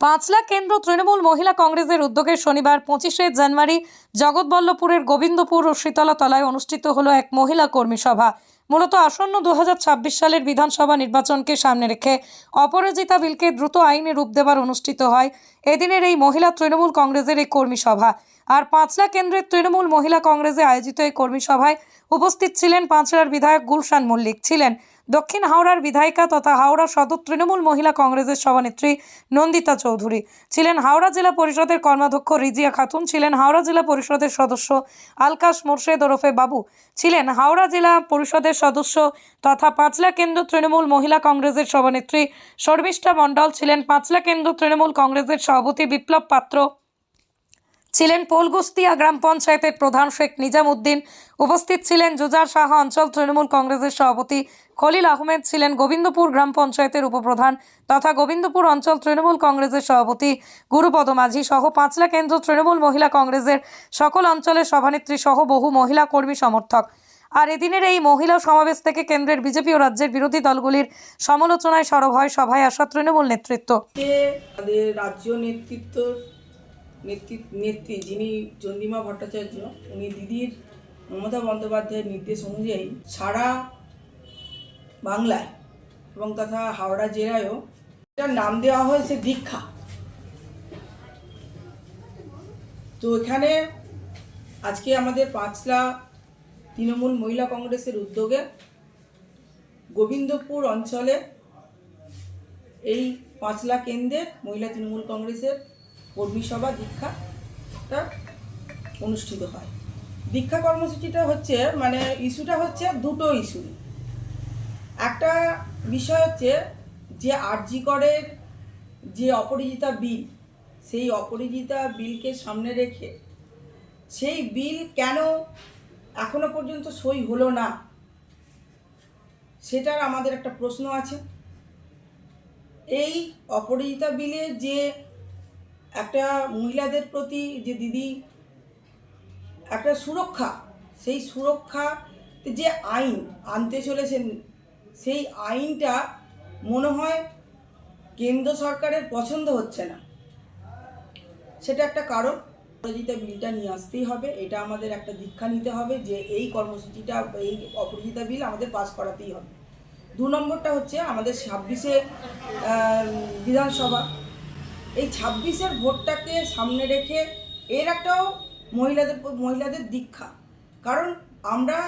পাঁচলা কেন্দ্র তৃণমূল মহিলা কংগ্রেসের উদ্যোগে শনিবার পঁচিশে জানুয়ারি জগৎবল্লভপুরের গোবিন্দপুর ও শীতলাতলায় অনুষ্ঠিত হলো এক মহিলা কর্মী সভা। মূলত আসন্ন দু হাজার ছাব্বিশ সালের বিধানসভা নির্বাচনকে সামনে রেখে অপরাজিতা বিলকে দ্রুত আইনে রূপ দেবার অনুষ্ঠিত হয়। এদিনের এই মহিলা তৃণমূল কংগ্রেসের এই কর্মী সভা। আর পাঁচলা কেন্দ্রের তৃণমূল মহিলা কংগ্রেসে আয়োজিত এই কর্মী সভায় উপস্থিত ছিলেন পাঁচলার বিধায়ক গুলশান মল্লিক। ছিলেন দক্ষিণ হাওড়ার বিধায়িকা তথা হাওড়া সদর তৃণমূল মহিলা কংগ্রেসের সভানেত্রী নন্দিতা চৌধুরী। ছিলেন হাওড়া জেলা পরিষদের কর্মাধ্যক্ষ রিজিয়া খাতুন। ছিলেন হাওড়া জেলা পরিষদের সদস্য আলকাশ মোর্শেদ ওরফে বাবু। ছিলেন হাওড়া জেলা পরিষদের সদস্য তথা পাঁচলা কেন্দ্র তৃণমূল মহিলা কংগ্রেসের সভানেত্রী শর্মিষ্ঠা মণ্ডল। ছিলেন পাঁচলা কেন্দ্র তৃণমূল কংগ্রেসের সভাপতি বিপ্লব পাত্র। ছিলেন পোলগুস্তিয়া গ্রাম পঞ্চায়েতের প্রধান শেখ নিজাম উদ্দিন উপস্থিত ছিলেন জুজার শাহ অঞ্চল তৃণমূল কংগ্রেসের সভাপতি। খলিল আহমেদ ছিলেন গোবিন্দপুর গ্রাম পঞ্চায়েতের উপপ্রধান তথা গোবিন্দপুর অঞ্চল তৃণমূল কংগ্রেসের সভাপতি। গুরুপদ মাঝি সহ পাঁচলা কেন্দ্র তৃণমূল মহিলা কংগ্রেসের সকল অঞ্চলের সভানেত্রী সহ বহু মহিলা কর্মী সমর্থক। আর এদিনের এই মহিলা সমাবেশ থেকে কেন্দ্রের বিজেপি ও রাজ্যের বিরোধী দলগুলির সমালোচনায় সরব হয় সভায় আসা তৃণমূল নেতৃত্ব। রাজ্য নেতৃত্ব নেতৃত্ব নেত্রী যিনি চন্দিমা ভট্টাচার্য, উনি দিদির মমতা বন্দ্যোপাধ্যায়ের নির্দেশ অনুযায়ী সারা বাংলায় এবং তথা হাওড়া জেলায়ও এটার নাম দেওয়া হয়েছে দীক্ষা। তো এখানে আজকে আমাদের পাঁচলা তৃণমূল মহিলা কংগ্রেসের উদ্যোগে গোবিন্দপুর অঞ্চলে এই পাঁচলা কেন্দ্রে মহিলা তৃণমূল কংগ্রেসের কর্মী সভা দীক্ষাটা অনুষ্ঠিত হয়। দীক্ষা কর্মসূচিটা হচ্ছে মানে ইস্যুটা হচ্ছে দুটো ইস্যু। একটা বিষয় হচ্ছে যে আরজি করের যে অপরাজিতা বিল, সেই অপরাজিতা বিলকে সামনে রেখে সেই বিল কেন এখনও পর্যন্ত সই হলো না, সেটার আমাদের একটা প্রশ্ন আছে। এই অপরাজিতা বিলে যে একটা মহিলাদের প্রতি যে দিদি, একটা সুরক্ষা, সেই সুরক্ষা যে আইন আনতে চলেছেন, সেই আইনটা মনে হয় কেন্দ্র সরকারের পছন্দ হচ্ছে না। সেটা একটা কারণ। অপরাজিতা বিলটা নিয়ে আসতেই হবে, এটা আমাদের একটা দীক্ষা নিতে হবে যে এই কর্মসূচিটা, এই অপরাজিতা বিল আমাদের পাস করাতেই হবে। দু নম্বরটা হচ্ছে আমাদের ছাব্বিশে বিধানসভা। এই ছাব্বিশের ভোটটাকে সামনে রেখে এর একটাও মহিলাদের মহিলাদের দীক্ষা। কারণ আমরা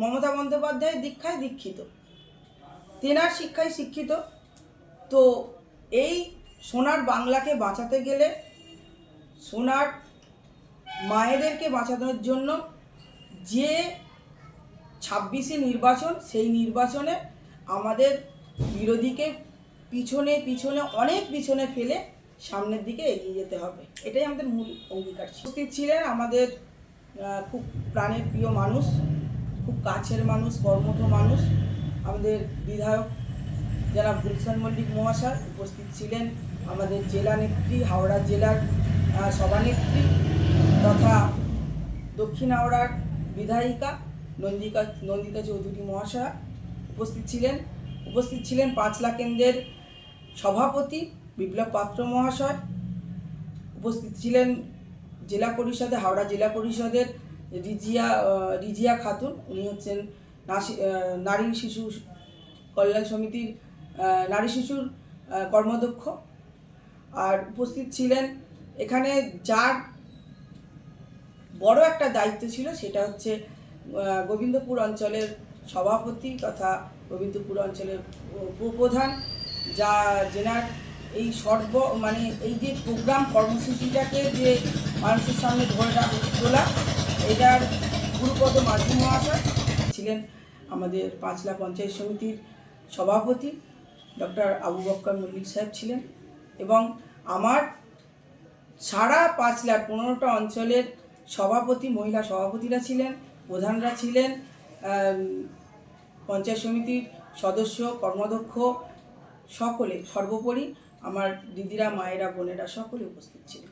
মমতা বন্দ্যোপাধ্যায়ের দীক্ষায় দীক্ষিত। তেনার শিক্ষায় শিক্ষিত। তো এই সোনার বাংলাকে বাঁচাতে গেলে, সোনার মায়েদেরকে বাঁচানোর জন্য যে ছাব্বিশে নির্বাচন, সেই নির্বাচনে আমাদের বিরোধীকে পিছনে পিছনে, অনেক পিছনে ফেলে সামনের দিকে এগিয়ে যেতে হবে। এটাই আমাদের মূল অঙ্গীকার উপস্থিত ছিলেন আমাদের খুব প্রাণের প্রিয় মানুষ, খুব কাছের মানুষ, কর্মঠ মানুষ, আমাদের বিধায়ক যারা গুলশান মল্লিক মহাশয় উপস্থিত ছিলেন, আমাদের জেলা নেত্রী, হাওড়া জেলার সভানেত্রী তথা দক্ষিণ হাওড়ার বিধায়িকা নন্দিকা, নন্দিতা চৌধুরী মহাশয় উপস্থিত ছিলেন। উপস্থিত ছিলেন পাঁচলা কেন্দ্রের সভাপতি বিপ্লব পাত্র মহাশয় উপস্থিত ছিলেন জেলা পরিষদে হাওড়া জেলা পরিষদের রিজিয়া রিজিয়া খাতুন। উনি হচ্ছেন নারী শিশু কল্যাণ সমিতির নারী শিশুর আহ, কর্মাধ্যক্ষ। আর উপস্থিত ছিলেন এখানে যার বড় একটা দায়িত্ব ছিল সেটা হচ্ছে গোবিন্দপুর অঞ্চলের সভাপতি তথা গোবিন্দপুর অঞ্চলের উপপ্রধান যা জেনার এই সর্ব মানে এই যে প্রোগ্রাম কর্মসূচিটাকে যে মানুষের সামনে ধরে তোলা, এটার গুরুপদ মাঝি মহাশয় ছিলেন আমাদের পাঁচলা পঞ্চায়েত সমিতির সভাপতি, ডক্টর আবু বক্কর মল্লিক সাহেব ছিলেন এবং আমার সারা পাঁচলার পনেরোটা অঞ্চলের সভাপতি, মহিলা সভাপতিরা ছিলেন, প্রধানরা ছিলেন পঞ্চায়েত সমিতির সদস্য, কর্মাধ্যক্ষ, সকলে সর্বোপরি আমার দিদিরা, মায়েরা, বোনেরা সকলে উপস্থিত ছিল।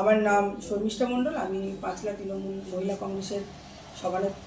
আমার নাম শর্মিষ্ঠা মণ্ডল, আমি পাঁচলা তৃণমূল মহিলা কংগ্রেসের সভানেত্রী।